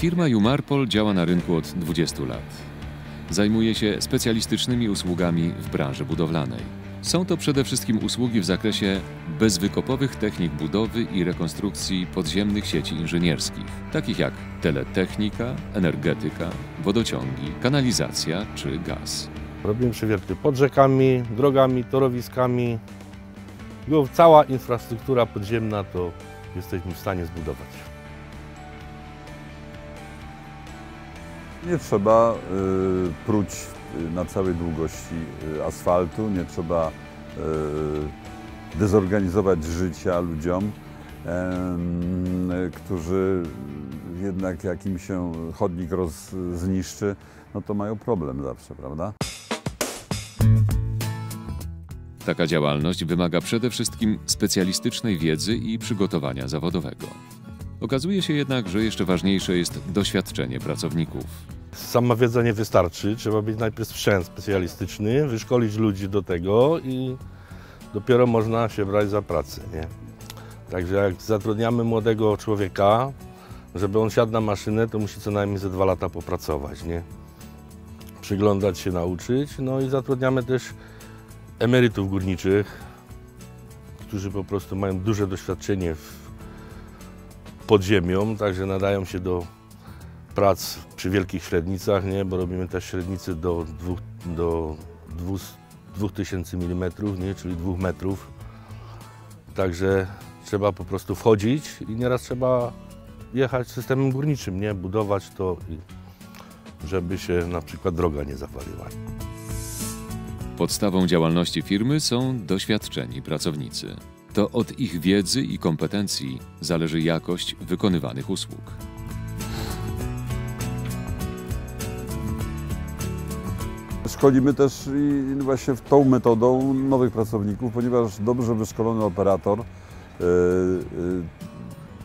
Firma Jumarpol działa na rynku od 20 lat. Zajmuje się specjalistycznymi usługami w branży budowlanej. Są to przede wszystkim usługi w zakresie bezwykopowych technik budowy i rekonstrukcji podziemnych sieci inżynierskich, takich jak teletechnika, energetyka, wodociągi, kanalizacja czy gaz. Robimy przewierty pod rzekami, drogami, torowiskami. Bo Cała infrastruktura podziemna to jesteśmy w stanie zbudować. Nie trzeba y, pruć y, na całej długości y, asfaltu, nie trzeba dezorganizować życia ludziom, którzy jednak jak im się chodnik roz, zniszczy, no to mają problem zawsze, prawda? Taka działalność wymaga przede wszystkim specjalistycznej wiedzy i przygotowania zawodowego. Okazuje się jednak, że jeszcze ważniejsze jest doświadczenie pracowników. Sama wiedza nie wystarczy, trzeba mieć najpierw sprzęt specjalistyczny, wyszkolić ludzi do tego i dopiero można się brać za pracę. Nie? Także jak zatrudniamy młodego człowieka, żeby on siadł na maszynę, to musi co najmniej ze dwa lata popracować. Nie? Przyglądać się, nauczyć. No i zatrudniamy też emerytów górniczych, którzy po prostu mają duże doświadczenie w pod ziemią, także nadają się do prac przy wielkich średnicach, nie? bo robimy też średnicy do, dwóch, do 200 2000 mm, nie? czyli 2 metrów. Także trzeba po prostu wchodzić i nieraz trzeba jechać systemem górniczym, nie? budować to, żeby się na przykład droga nie zawaliła. Podstawą działalności firmy są doświadczeni pracownicy. To od ich wiedzy i kompetencji zależy jakość wykonywanych usług. Szkolimy też właśnie tą metodą nowych pracowników, ponieważ dobrze wyszkolony operator e, e,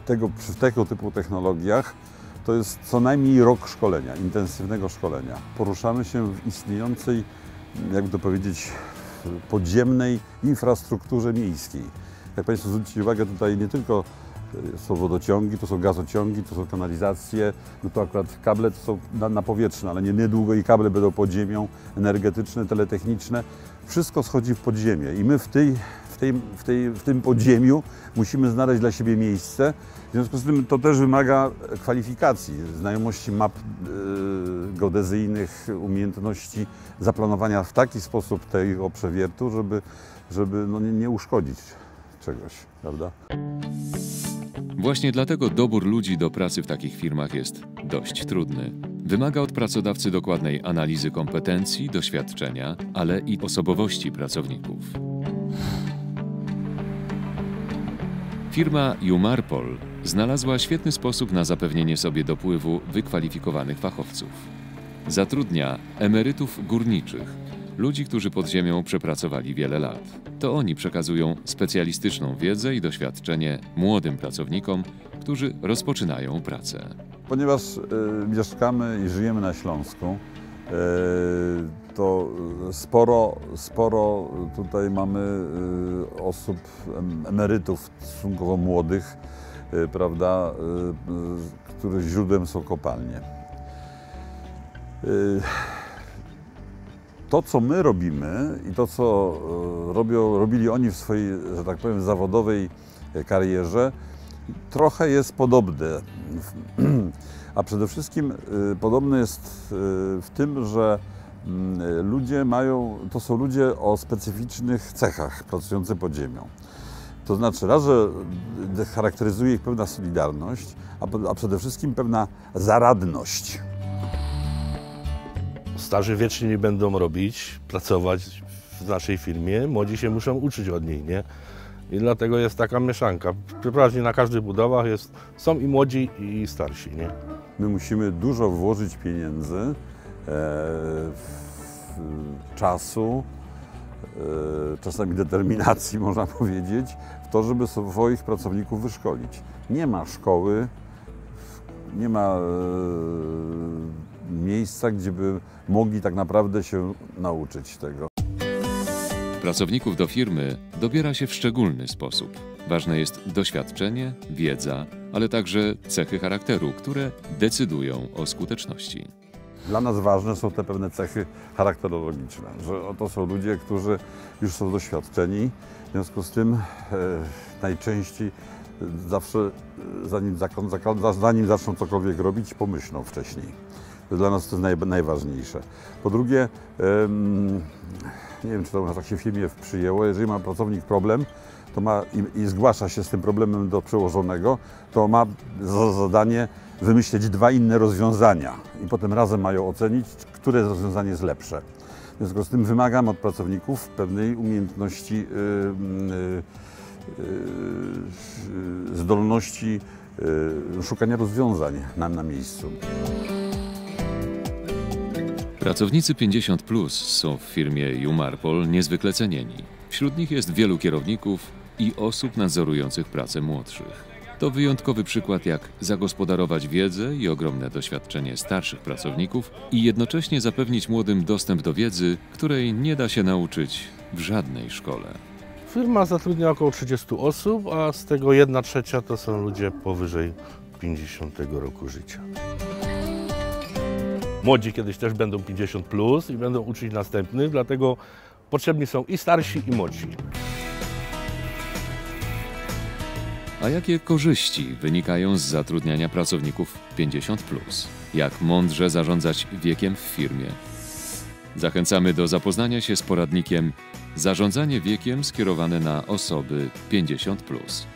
tego, przy tego typu technologiach to jest co najmniej rok szkolenia, intensywnego szkolenia. Poruszamy się w istniejącej, jakby to powiedzieć, podziemnej infrastrukturze miejskiej. Jak Państwo zwrócicie uwagę, tutaj nie tylko e, są wodociągi, to są gazociągi, to są kanalizacje, no to akurat kable to są na, na powietrzne, ale nie niedługo i kable będą pod ziemią, energetyczne, teletechniczne. Wszystko schodzi w podziemie i my w, tej, w, tej, w, tej, w tym podziemiu musimy znaleźć dla siebie miejsce. W związku z tym to też wymaga kwalifikacji, znajomości map yy, geodezyjnych, umiejętności zaplanowania w taki sposób tego przewiertu, żeby, żeby no, nie, nie uszkodzić czegoś, prawda? Właśnie dlatego dobór ludzi do pracy w takich firmach jest dość trudny. Wymaga od pracodawcy dokładnej analizy kompetencji, doświadczenia, ale i osobowości pracowników. Firma Jumarpol znalazła świetny sposób na zapewnienie sobie dopływu wykwalifikowanych fachowców. Zatrudnia emerytów górniczych, ludzi, którzy pod ziemią przepracowali wiele lat. To oni przekazują specjalistyczną wiedzę i doświadczenie młodym pracownikom, którzy rozpoczynają pracę. Ponieważ e, mieszkamy i żyjemy na Śląsku, e, to sporo, sporo tutaj mamy e, osób, em, emerytów stosunkowo młodych, e, prawda, e, których źródłem są kopalnie. E, To, co my robimy i to, co e, robią, robili oni w swojej, że tak powiem, zawodowej e, karierze, trochę jest podobne. A przede wszystkim y, podobne jest w tym, że mm, ludzie mają, to są ludzie o specyficznych cechach pracujący pod ziemią. To znaczy raz, że charakteryzuje ich pewna solidarność, a, a przede wszystkim pewna zaradność. Starzy wiecznie nie będą robić, pracować w naszej firmie, młodzi się muszą uczyć od nich, nie? I dlatego jest taka mieszanka. Przeważnie na każdych budowach jest, są i młodzi, i starsi, nie? My musimy dużo włożyć pieniędzy, e, w, czasu, e, czasami determinacji, można powiedzieć, w to, żeby swoich pracowników wyszkolić. Nie ma szkoły, nie ma e, miejsca, gdzie by mogli tak naprawdę się nauczyć tego. Pracowników do firmy dobiera się w szczególny sposób. Ważne jest doświadczenie, wiedza, ale także cechy charakteru, które decydują o skuteczności. Dla nas ważne są te pewne cechy charakterologiczne, że to są ludzie, którzy już są doświadczeni, w związku z tym e, najczęściej e, zawsze e, zanim, zanim zaczną cokolwiek robić, pomyślą wcześniej. Dla nas to jest naj, najważniejsze. Po drugie, nie wiem czy to tak się w firmie przyjęło, jeżeli ma pracownik problem, to ma i, i zgłasza się z tym problemem do przełożonego, to ma za zadanie wymyśleć dwa inne rozwiązania i potem razem mają ocenić, które rozwiązanie jest lepsze. W związku z tym wymagam od pracowników pewnej umiejętności, yy, yy, yy, zdolności yy, szukania rozwiązań na, na miejscu. Pracownicy 50 Plus są w firmie Umarpol niezwykle cenieni. Wśród nich jest wielu kierowników i osób nadzorujących pracę młodszych. To wyjątkowy przykład, jak zagospodarować wiedzę i ogromne doświadczenie starszych pracowników i jednocześnie zapewnić młodym dostęp do wiedzy, której nie da się nauczyć w żadnej szkole. Firma zatrudnia około 30 osób, a z tego 1 trzecia to są ludzie powyżej 50 roku życia. Młodzi kiedyś też będą 50 plus i będą uczyć następnych, dlatego potrzebni są i starsi, i młodsi. A jakie korzyści wynikają z zatrudniania pracowników 50? Plus? Jak mądrze zarządzać wiekiem w firmie? Zachęcamy do zapoznania się z poradnikiem Zarządzanie wiekiem skierowane na osoby 50. Plus.